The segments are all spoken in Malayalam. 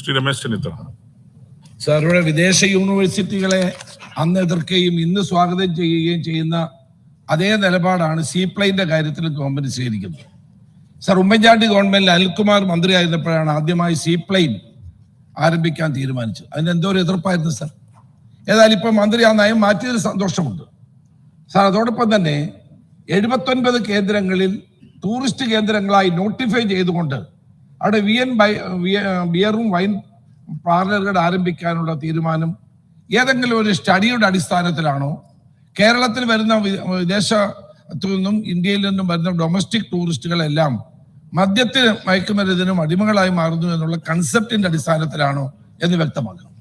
ശ്രീ രമേശ് ചെന്നിത്തല സാർ വിദേശ യൂണിവേഴ്സിറ്റികളെ അന്ന് എതിർക്കുകയും ഇന്ന് സ്വാഗതം ചെയ്യുകയും ചെയ്യുന്ന അതേ നിലപാടാണ് സീപ്ലൈന്റെ കാര്യത്തിൽ ഗവൺമെന്റ് സ്വീകരിക്കുന്നത്. സാർ ഉമ്മൻചാണ്ടി ഗവൺമെന്റിൽ അനിൽകുമാർ മന്ത്രിയായിരുന്നപ്പോഴാണ് ആദ്യമായി സീപ്ലൈൻ ആരംഭിക്കാൻ തീരുമാനിച്ചത്. അതിന് എന്തോ ഒരു എതിർപ്പായിരുന്നു സാർ ഏതായാലും ഇപ്പൊ മന്ത്രി ആ നയം മാറ്റിയതിൽ സന്തോഷമുണ്ട്. സാർ അതോടൊപ്പം തന്നെ എഴുപത്തൊൻപത് കേന്ദ്രങ്ങളിൽ ടൂറിസ്റ്റ് കേന്ദ്രങ്ങളായി നോട്ടിഫൈ ചെയ്തുകൊണ്ട് അവിടെ വിയൻ ബിയറും വൈൻ പാർലറുകൾ ആരംഭിക്കാനുള്ള തീരുമാനം ഏതെങ്കിലും ഒരു സ്റ്റഡിയുടെ അടിസ്ഥാനത്തിലാണോ? കേരളത്തിൽ വരുന്ന വിദേശത്തു നിന്നും ഇന്ത്യയിൽ നിന്നും വരുന്ന ഡൊമസ്റ്റിക് ടൂറിസ്റ്റുകളെല്ലാം മദ്യത്തിന് മയക്കുമരുന്നിനും അടിമകളായി മാറുന്നു എന്നുള്ള കൺസെപ്റ്റിന്റെ അടിസ്ഥാനത്തിലാണോ എന്ന് വ്യക്തമാക്കണം.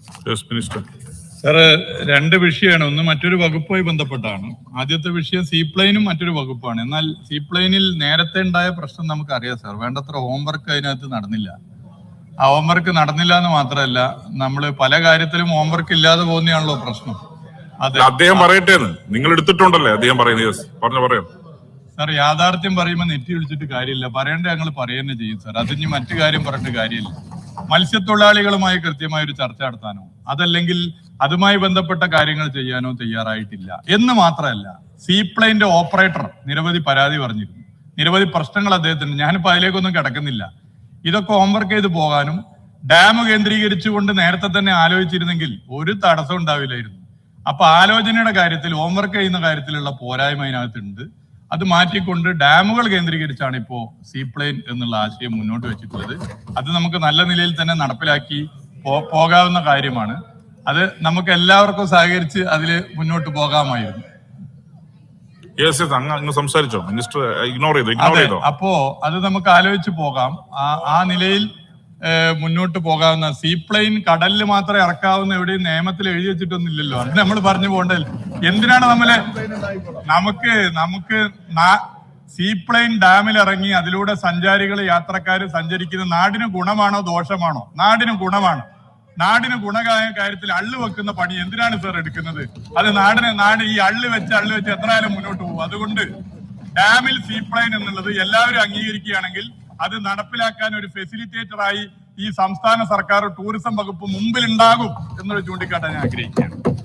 സാറ് രണ്ട് വിഷയമാണ്. ഒന്ന് മറ്റൊരു വകുപ്പുമായി ബന്ധപ്പെട്ടാണ്. ആദ്യത്തെ വിഷയം സീപ്ലെയിനും മറ്റൊരു വകുപ്പാണ്. എന്നാൽ സീപ്ലെയിനിൽ നേരത്തെ ഉണ്ടായ പ്രശ്നം നമുക്കറിയാം സാർ. വേണ്ടത്ര ഹോംവർക്ക് അതിനകത്ത് നടന്നില്ല. ആ ഹോംവർക്ക് നടന്നില്ല എന്ന് മാത്രമല്ല നമ്മൾ പല കാര്യത്തിലും ഹോംവർക്ക് ഇല്ലാതെ പോകുന്നതാണല്ലോ പ്രശ്നം. അതെ. അദ്ദേഹം പറയട്ടെ നിങ്ങൾ എടുത്തിട്ടുണ്ടല്ലേ അദ്ദേഹം പറയുന്നത് പറഞ്ഞു പറയാം? സാർ യാഥാർത്ഥ്യം പറയുമ്പോൾ നെറ്റി വിളിച്ചിട്ട് കാര്യമില്ല. പറയേണ്ട ഞങ്ങൾ പറയുക ചെയ്യും സാർ. അതിന് മറ്റു കാര്യം പറഞ്ഞിട്ട് കാര്യമില്ല. മത്സ്യത്തൊഴിലാളികളുമായി കൃത്യമായ ഒരു ചർച്ച നടത്താനോ അതല്ലെങ്കിൽ അതുമായി ബന്ധപ്പെട്ട കാര്യങ്ങൾ ചെയ്യാനോ തയ്യാറായിട്ടില്ല. എന്ന് മാത്രമല്ല സീപ്ലെയിന്റെ ഓപ്പറേറ്റർ നിരവധി പരാതി പറഞ്ഞിരുന്നു. നിരവധി പ്രശ്നങ്ങൾ അദ്ദേഹത്തിന് ഞാനിപ്പോ അതിലേക്കൊന്നും കിടക്കുന്നില്ല. ഇതൊക്കെ ഹോംവർക്ക് ചെയ്ത് പോകാനും ഡാം കേന്ദ്രീകരിച്ചുകൊണ്ട് നേരത്തെ തന്നെ ആലോചിച്ചിരുന്നെങ്കിൽ ഒരു തടസ്സം ഉണ്ടാവില്ലായിരുന്നു. അപ്പൊ ആലോചനയുടെ കാര്യത്തിൽ ഹോംവർക്ക് ചെയ്യുന്ന കാര്യത്തിലുള്ള പോരായ്മ അതിനകത്തുണ്ട്. അത് മാറ്റിക്കൊണ്ട് ഡാമുകൾ കേന്ദ്രീകരിച്ചാണ് ഇപ്പോ സീപ്ലെയിൻ എന്നുള്ള ആശയം മുന്നോട്ട് വെച്ചിട്ടുള്ളത്. അത് നമുക്ക് നല്ല നിലയിൽ തന്നെ നടപ്പിലാക്കി പോകാവുന്ന കാര്യമാണ്. അത് നമുക്ക് എല്ലാവർക്കും സഹകരിച്ച് അതിൽ മുന്നോട്ട് പോകാമായിരുന്നു. യെസ് യെസ് അങ്ങ് അങ്ങ് സംസാരിച്ചോ. മിനിസ്റ്റർ ഇഗ്നോർ ചെയ്തു ഇഗ്നോർ ചെയ്തോ? അപ്പോ അത് നമുക്ക് ആലോചിച്ച് പോകാം. ആ നിലയിൽ മുന്നോട്ട് പോകാവുന്ന സീപ്ലെയിൻ കടലിൽ മാത്രമേ ഇറക്കാവുന്ന എവിടെയും നിയമത്തിൽ എഴുതി വെച്ചിട്ടൊന്നുമില്ലല്ലോ. അത് നമ്മൾ പറഞ്ഞു പോകണ്ടല്ലോ എന്തിനാണ് നമ്മൾ നമുക്ക് നമുക്ക് സീപ്ലെയിൻ ഡാമിൽ ഇറങ്ങി അതിലൂടെ സഞ്ചാരികൾ യാത്രക്കാർ സഞ്ചരിക്കുന്ന നാടിന് ഗുണമാണോ ദോഷമാണോ? നാടിന് ഗുണമാണ്. നാടിന് ഗുണകായ കാര്യത്തിൽ അള്ളു വെക്കുന്ന പണി എന്തിനാണ് സർ എടുക്കുന്നത്? അത് നാടിന് നാട് ഈ അള്ളു വെച്ച് അള്ളു വെച്ച് എത്ര കാലം മുന്നോട്ട് പോകും? അതുകൊണ്ട് ഡാമിൽ സീപ്ലെയിൻ എന്നുള്ളത് എല്ലാവരും അംഗീകരിക്കുകയാണെങ്കിൽ അത് നടപ്പിലാക്കാൻ ഒരു ഫെസിലിറ്റേറ്ററായി ഈ സംസ്ഥാന സർക്കാർ ടൂറിസം വകുപ്പ് മുമ്പിൽ ഉണ്ടാകും എന്നൊരു ചൂണ്ടിക്കാട്ടാൻ ഞാൻ ആഗ്രഹിക്കുകയാണ്.